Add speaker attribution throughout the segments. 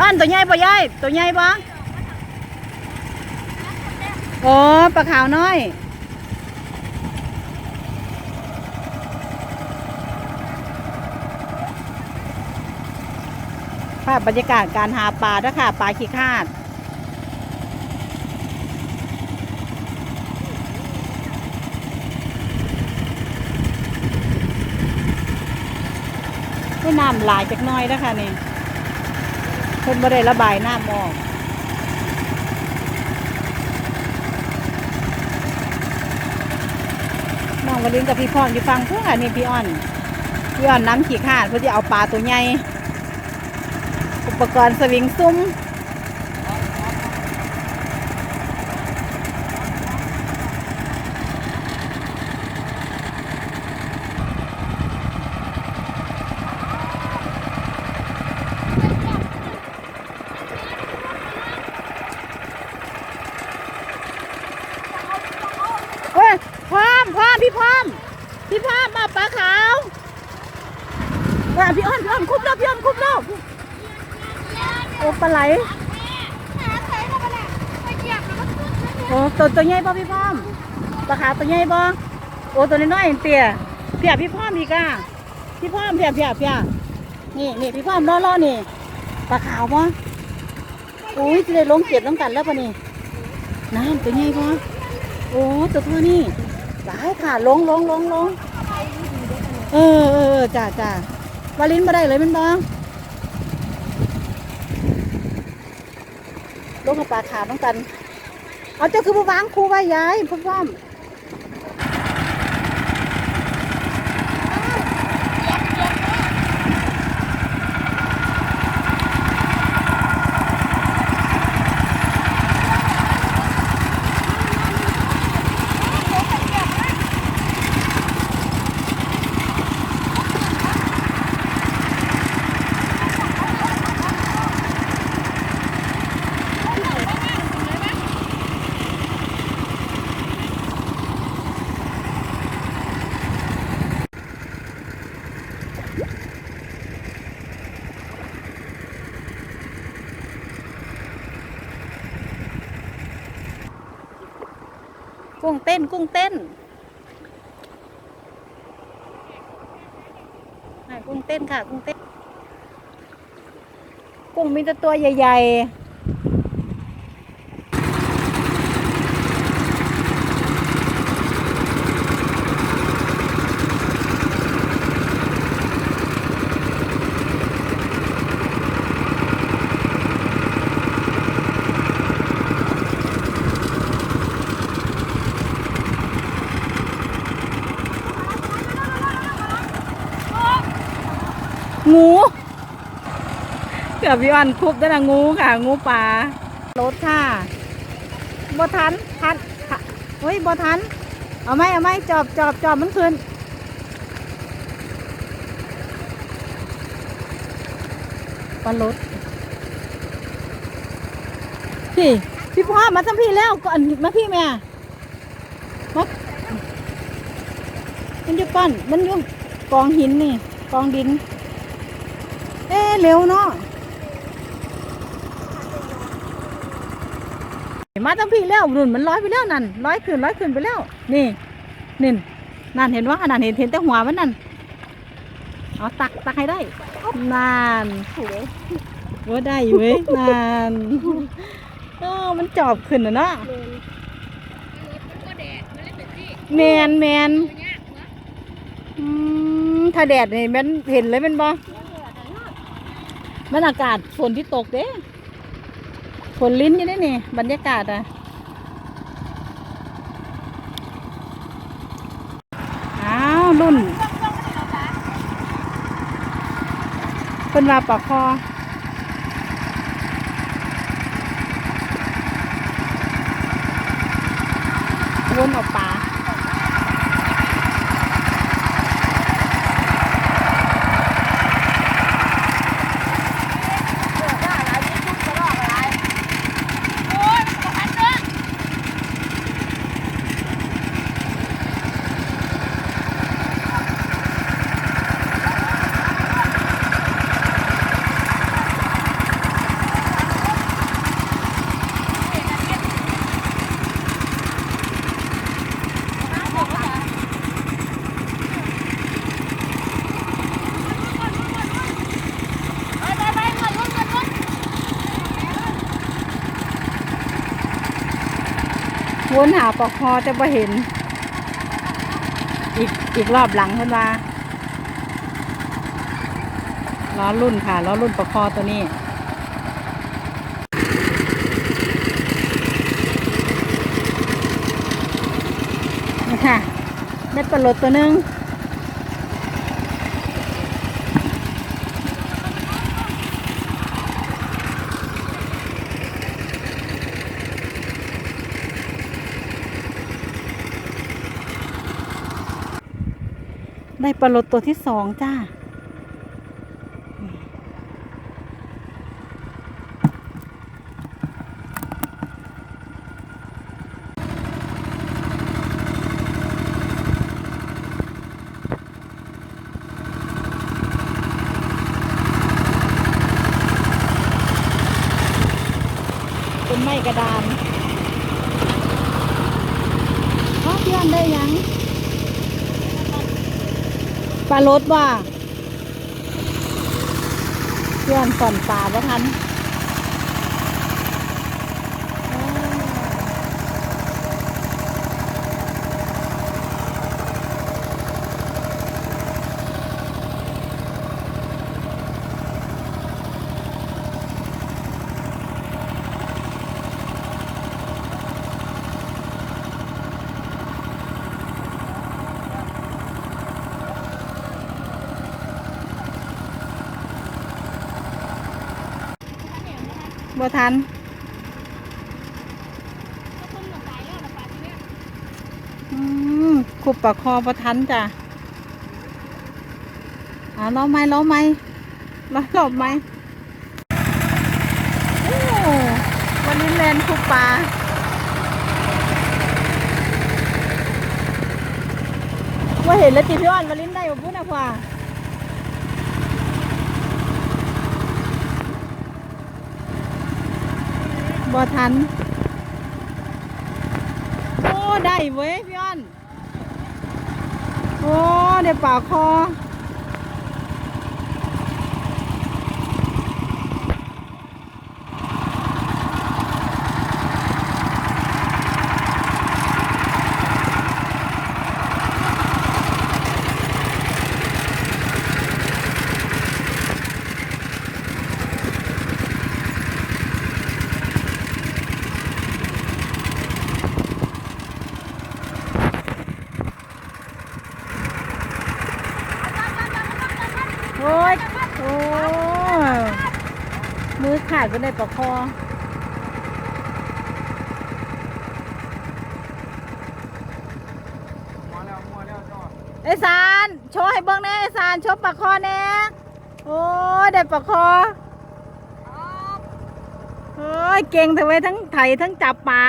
Speaker 1: อ้อนตัวใหญ่ปะยายตัวใหญ่ปะโอ้ปลาขาวน้อยภาพบรรยากาศการหาปลาด้วยค่ะปลาขี้คาด ให้น้ำหลายจากน้อยนะคะนี่ พิ่นบ่ได้ระบายน้ำออกน้องวลินกับพี่พ่อยู่ฟังพวกอันนี้พี่อ่อนพี่อ่อนน้ำขี่ขาดเพื่อจะเอาปลาตัวใหญ่อุปกรณ์สวิงซุ้มเฮ้ยพร้อมพร้อมพี่พร้อมพี่พร้อมมาปลาขาวว่าพี่อ้อนพี่อ้อนคุบแล้วพี่อ้อนคุบแล้วโอ้ปลาไหล โอ้ ตัวตัวใหญ่พี่พ่อมปลาขาวตัวใหญ่ป่โอ้ตัวน้อยๆเตี้ยเพียพี่พ่อมอีกอะพี่พ่อมเพียเพียเพียนี่นี่พี่พ่อมล่อล่อๆนี่ปลาขาวป่ะอุ้ยจะได้ลงเก็บต้องกันแล้วปะนี่น้ำตัวใหญ่ป่โอ้ตัวเท่านี้หลายค่ะลงลงลงลงเออเออจ้าจ้าวาลินมาได้เลยแมันบ้างลงกับปลาขาวต้องกัน เอาเจ้าคือผู้วางครูไว้ยายพ่อพ่อมกุ้งเต้นกุ้งเต้นอะกุ้งเต้น ค่ะกุ้งเต้นกุ้งมีแต่ตัวใหญ่ ๆ งู พี่อ้อนคุบได้ละงูค่ะ งูป่ารถค่ะบ่ทันทันทันเฮ้ยบ่ทัน เอาไหมเอาไหมจอบจอบจอบมันคืนปลารถพี่ พี่พ่อมาทำพี่แล้วก่อนมาพี่แม่มามันอยู่ก้อน มันอยู่กองหินนี่ กองดิน เอ๊เร็วเนาะ มาตั้งพี่แล้วนุ่นมันร้อยไปแล้วนั่นร้อยขึ้นร้อยขึ้นไปแล้ว นี่นี่นั่นเห็นว่าขนาดเห็นเห็นแต่หัวมันนั่นเอาตักตักให้ได้นั่นว่าได้อยู่เว้ยนั่นเออมันจอบขึ้นนะเนาะแมนแมนอืมถ้าแดดนี่มันเห็นเลยมันบ่มันอากาศฝนที่ตกเด้ ฝนลิ้นอยู่ได้นี่ บรรยากาศอะอ้าวรุ่นเป็นลาปากคอวนออกป่า วนหาปลอกคอจะบ่เห็น อีกอีกรอบหลังเพิ่นว่าล้อรุ่นค่ะล้อรุ่นปลอกคอตัวนี้นี่ค่ะได้ปลาโลดตัวหนึง ได้ปลาลดตัวที่สองจ้า เป็นไม้กระดานฮะพี่อันได้ยัง ปลารดว่าพี่อนสอนปลาว่าทัน บ่ทันขุบปากคอบ่ทันจ้ะอ่าล้อไหมล้อไหมล้อหลบไหมโอ้วันนี้แลนขุบปลาว่าเห็นแล้วจีพี่อ้อนวันนี้ได้บ่พูดนะพ่อ บ่ทัน โอ้ ได้เว้ยพี่อ้อน โอ้เดี๋ยวปาคอ โอ้ยโอ้มือขาดก็ได้ปากคอ
Speaker 2: มาแล้วมาแล้วจอ
Speaker 1: ไอ้สารโชว์ให้เบิ้งแน่ไอ้สารโชว์ปากคอแน่โอ้ยได้ปากคอโอ้ยเก่งเถอะเว้ทั้งไถทั้งจับปลา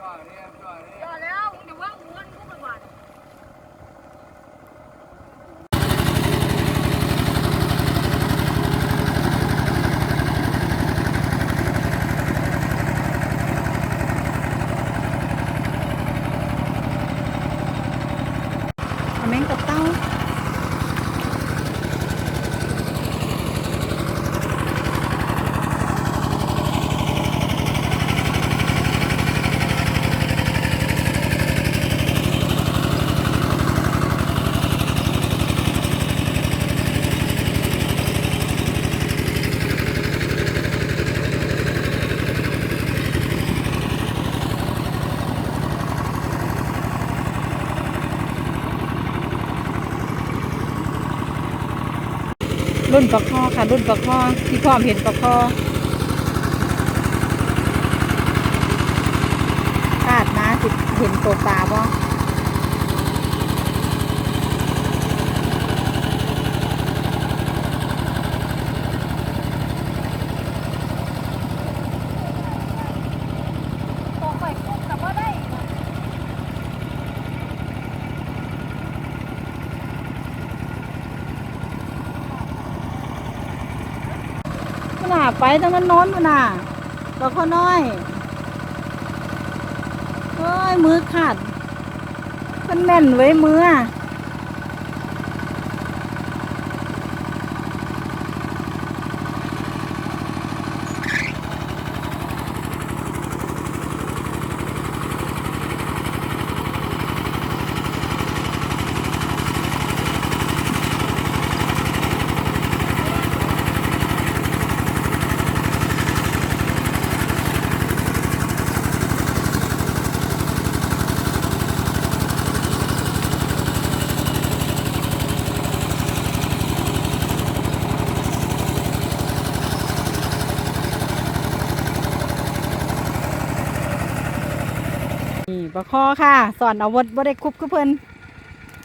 Speaker 2: จอดเนี่ยจอดเนี่ย
Speaker 1: เอาแมงกับเต้า รุ่นปลาคอค่ะ รุ่นปลาคอที่พ่อมเห็นปลาคอคาดนะสิเห็นตัวปลาบ่ ทางนั้นโน้นมันน่ะบอกข้อน้อยเฮ้ยมือขาดไปมันแม่นไว้มือ นี่ปลาคอค่ะ สอนเอาวดบ่ได้คุบคือเพิ่น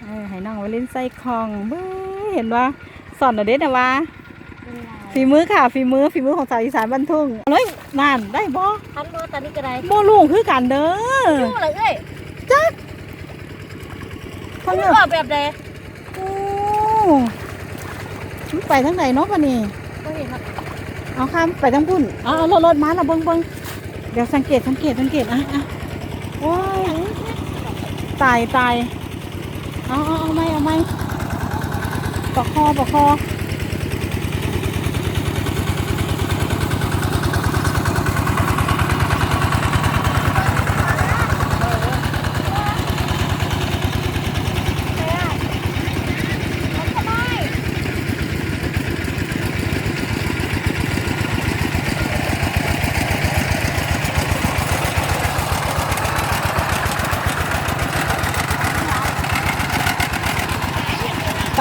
Speaker 1: เออให้น้องไว้เล่นใส่คลองเบ้ยเห็นว่าสอนเอาเด็ดนะวะฝีมือค่ะฝีมือฝีมือของสาวอีสานบ้านทุ่งเฮ้ยนั่นได้บ่
Speaker 3: ทันบ่ตอนนี้ก็ได้
Speaker 1: บ่ลุงคือกันเด้อ
Speaker 3: รู้เลยเอ้ย
Speaker 1: จัก
Speaker 3: เขา
Speaker 1: เพิ่น
Speaker 3: รู้
Speaker 1: เด้อ
Speaker 3: ว่าแบบใด
Speaker 1: โอ้มันไปทางไหนเนาะปะนี่
Speaker 3: บ่เห็นครับ
Speaker 1: เอาข้ามไปทางพุ่นเอาเอารถรถมาละเบิ่งเบิ่งเดี๋ยวสังเกตสังเกตสังเกตอะอะโอ้ย ตายตายเอาเอาเอาไม่เอาไม่ปะคอปะคอ ป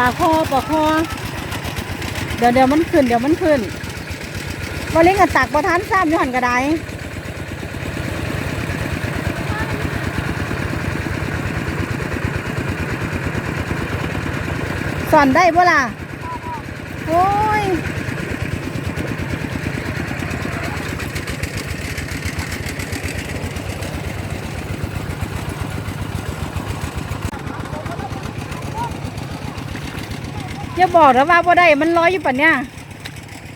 Speaker 1: าคอปากคอ เดี๋ยวเดี๋ยวมันขึ้น เดี๋ยวมันขึ้นวันนี้ก็ตักประทานซ้ำยู่หันกระไดสอนได้บ่ล่ะ โอ้ย บอกนะว่าบ่ได้มันลอยอยู่ปะเนี่ย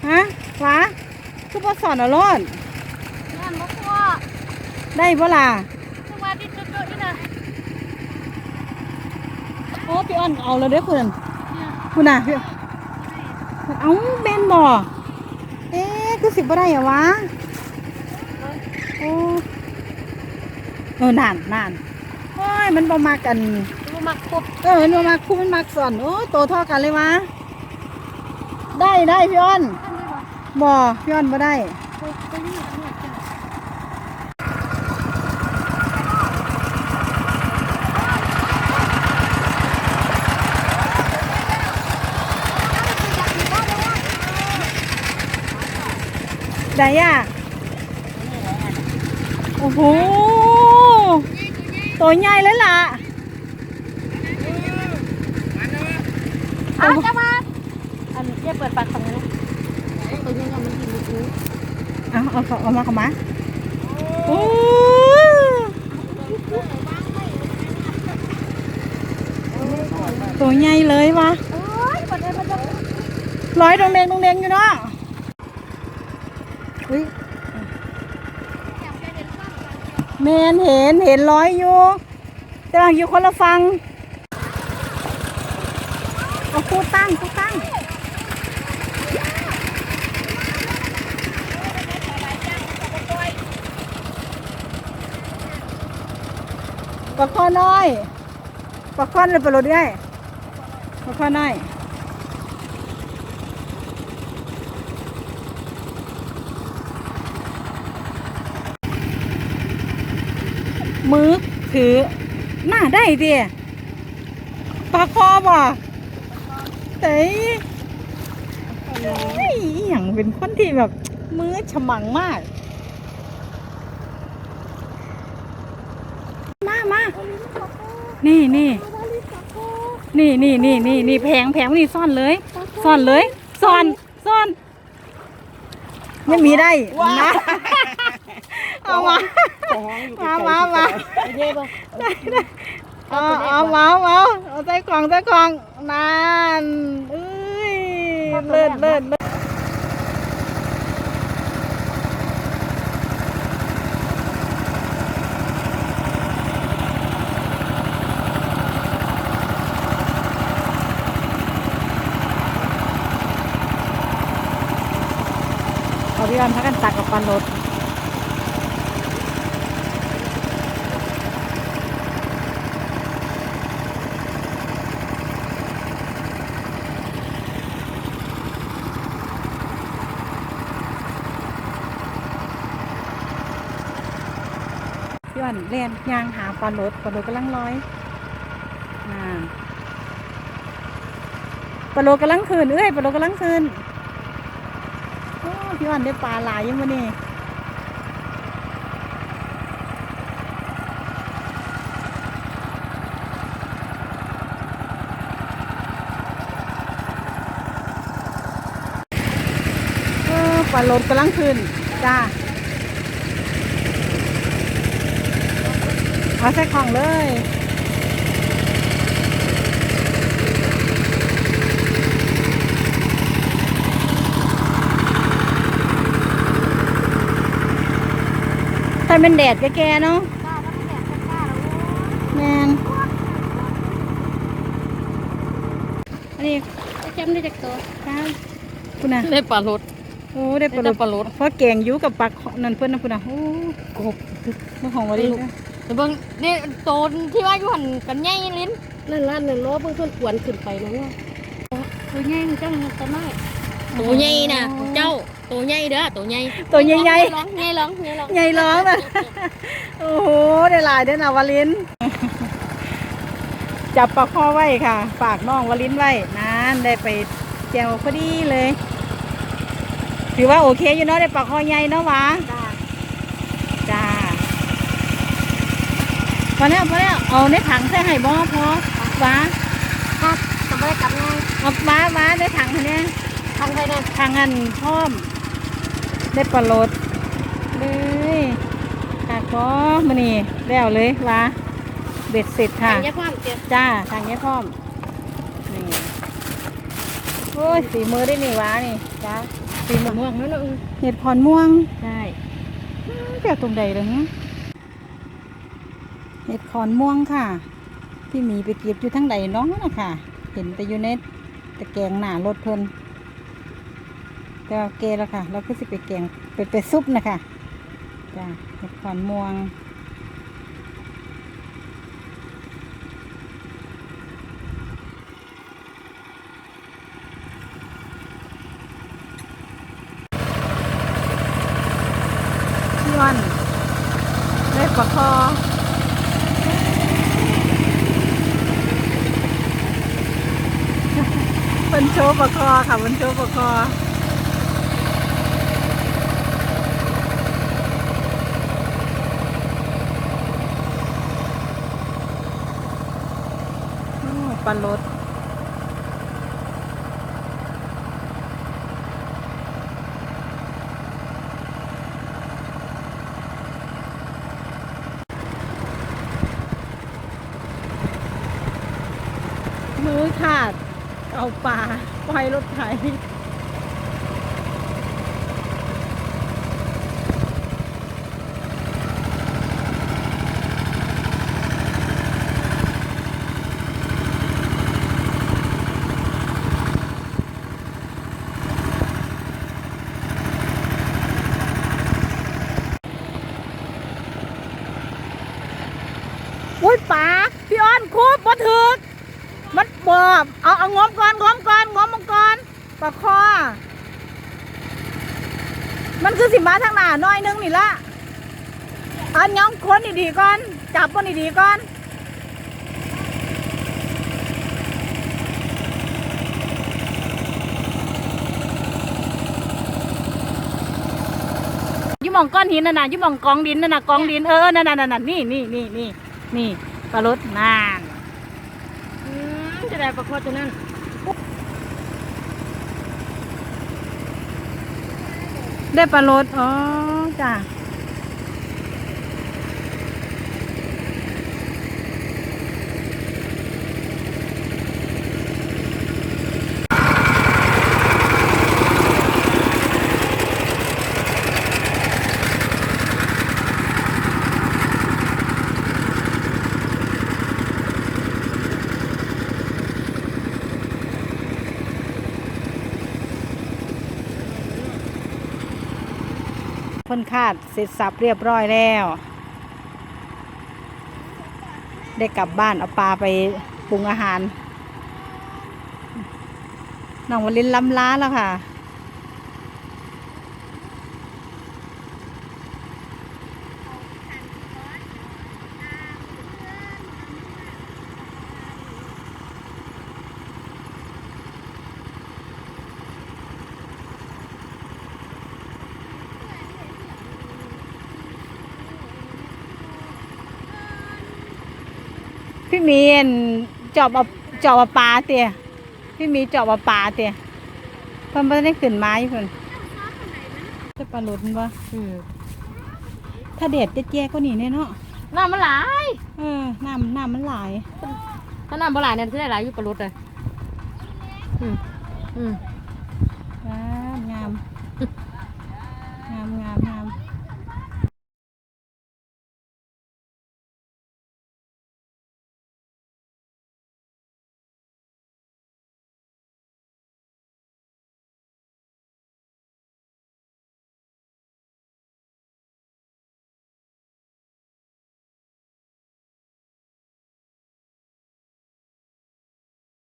Speaker 1: ฮะวะคือบ่สอนเอารอด
Speaker 3: นั่นบ่พอ
Speaker 1: ได้บ่ล่ะ
Speaker 3: สวัสดีจุดๆนี่นะ
Speaker 1: โอ้พี่อ้อนเอาแล้วเด้อคุณคุณน่ะพี่เอ้าแม่นบ่เอ๊ะคือสิบ่ได้อะวะโอ้เออนานนานโอ้ยมันบ่มากัน
Speaker 3: บ่มักครบ
Speaker 1: เออมันบ่มาคู่มันมาสอนโอ้โตเท่อกันเลยวะได้ได้พี่อ้อน
Speaker 3: ท่านนี่บ่
Speaker 1: บ่พี่อ้อนบ่ได้
Speaker 3: ครบไปนี่เนี่ยจ้ะ
Speaker 1: ได้ย่ะโอ้โหตัวใหญ่เลยล่ะ
Speaker 3: เอาจะมาอันเจ๊เปิดปากฝั่งนี้นะตัวนี้มันกินลูกนี้
Speaker 1: เอาเอาเอาเอามาเข้ามาโอ้ตัวใหญ่เลยวะ
Speaker 3: โอ้ยบ่ได้บ่ได้
Speaker 1: ร้อยดงเดงดงเดงอยู่เนาะอุ้ยแมนเห็นเห็นร้อยอยู่แต่ว่าอยู่คนละฟัง เอาคู่ตั้งคู่ตั้งปลาข้อน้อยปลาข้อนเลยปลาโรดได้ปลาข้อน้อยมือถือหน้าได้ดิปลาคอบ่ เต้ยเฮ้ยอหย่างเป็นคนที่แบบมือฉมังมาก มามานี่นี่นี่นี่นี่นี่นี่แพงแพงนี่ซ่อนเลยซ่อนเลยซ่อนซ่อนไม่มีได้นะเอามามามามา
Speaker 3: เจ๊บ่
Speaker 1: เอ๋ออ๋อว้าวว้าวเอาใส่กล่องใส่กล่องนานเอ้ยเลินเลินเลิศเอาพี่วันพักกันตักกับปลาโนด พี่วันเรียนยางหาปลารถปลารถกำลังร้อยอ่าปลาโลกำลังคืนเอ้ยปลาโลกำลังคืนโอ้พี่วันได้ปลาหลายยังวะนี่ปลาโลกำลังคืนจ้า เอาใส่ของเลยแต่เป็นแดดแก่ๆเนาะ
Speaker 3: กล้าแล้วไม่แดดกล้าแล้ว
Speaker 1: แมนอันนี้
Speaker 3: จำได้จากตัว
Speaker 1: ครับคุณน่ะ
Speaker 3: ได้ปลารถ
Speaker 1: โอ้ได้ปลา
Speaker 3: ได้
Speaker 1: โล
Speaker 3: ปลารถ
Speaker 1: เพราะแกงอยูกับปลานั่นเพื่อนนะคุณน่ะโอ้กบเมื่อของวันนี้
Speaker 3: แต่ เบิ่งนี่โตนที่ว่าอยู่หันกันใหญ่ลิ้นนั่นล่ะนั่นล้อเพิ่งเพิ่นกวนขึ้นไปนะว่าตัวใหญ่มันจังตัวน้อยตัวใหญ่น่ะเจ้าตัวใหญ่เด้อตัวใหญ่
Speaker 1: ตัวใหญ่
Speaker 3: ใหญ่ร้องใหญ่ร้องใหญ่ร้อง
Speaker 1: ๆใหญ่ร้องนะโอ้โหได้หลายได้อนะวาลินจับปลาข้อไว้ค่ะ ฝากน้องวาลินไว้นานได้ไปแจวพอดีเลย ถือว่าโอเคอยู่เนาะได้ปลาข้อใหญ่เนาะหวะ
Speaker 3: จ้า
Speaker 1: จ้า พอแล้วพอแล้วเอาในถังใส่ให้บ่พอว้า
Speaker 3: ครับสบายกลับง่าย
Speaker 1: เอาว้าว้าในถังอันเนี้ย
Speaker 3: ทางไปนะ
Speaker 1: ถังอันพร้อม ได้ปลาโลดเลยค่ะก็มานี่แล้วเลยว้าเบ็ดเสร็จค่ะ
Speaker 3: ทางแยกความเจ็บ
Speaker 1: จ้าทางนี้พร้อมนี่โอ้ยสีมือได้นี่ว้านี่จ้าสีมือ
Speaker 3: ม่วงนั่นน่ะ
Speaker 1: เห็ดพรม่วง
Speaker 3: ใช่
Speaker 1: เปียกตรงใดเลยฮะ เห็ดขอนม่วงค่ะพี่หมีไปเก็บอยู่ทั้งใดน้องนะค่ะ เห็นแต่อยู่ในตะแกงหน้ารถเพลินแต่โอเคแล้วค่ะ เราก็สิไปแกงไปไปซุปนะคะจ้าเห็ดขอนม่วง พี่วันได้ปลาคอ เป็นโชว์ปลาค อค่ะเป็นโชว์ปลาคอปลาลดมือขาดเอาปลาปล่อยรถไถอุ้ยปลาพี่อ้อนคูบบ่ถึก มันบอบเอาเอางอมก่อนงอมก่อนงอมมังก่อนปลาคอ มันคือสิมาทางห น้าน้อยนึงนี่ละอันยองคนดีๆก่อน จับคนดีๆก่อนยี่มองก้อนหินน่ะนะยี่มองกองดินน่ะนะกองดินเออนั่นน่ะนั่นน่ะนี่นี่นี่นี่นี่ปลารถนาน
Speaker 3: อืมจะได้ประคอตัวนั้น
Speaker 1: ได้ปลารถอ๋อจ้ะาดเสร็จสับเรียบร้อยแล้ว ได้กลับบ้านเอาปลาไปปรุงอาหารน้องวลินล้ำล้าแล้วค่ะ พี่มีนจอบเอาจอบเอาปลาเตี่ยพี่มีจอบเอาปลาเตี่ยเพิ่นไม่ได้ขึ้นไม้เพิ่นจะปลาหลุดบ่
Speaker 3: อืม
Speaker 1: ถ้าเด็ดจะแจ้ก็นี่แน่เนาะ
Speaker 3: น้ำมันหลาย
Speaker 1: เออน้ำน้ำมันหลาย
Speaker 3: ถ้าน้ำบ่หลายเนี่ยสิได้หลายอยู่ปลาลดเลยอืมอืม
Speaker 1: ว้าวงาม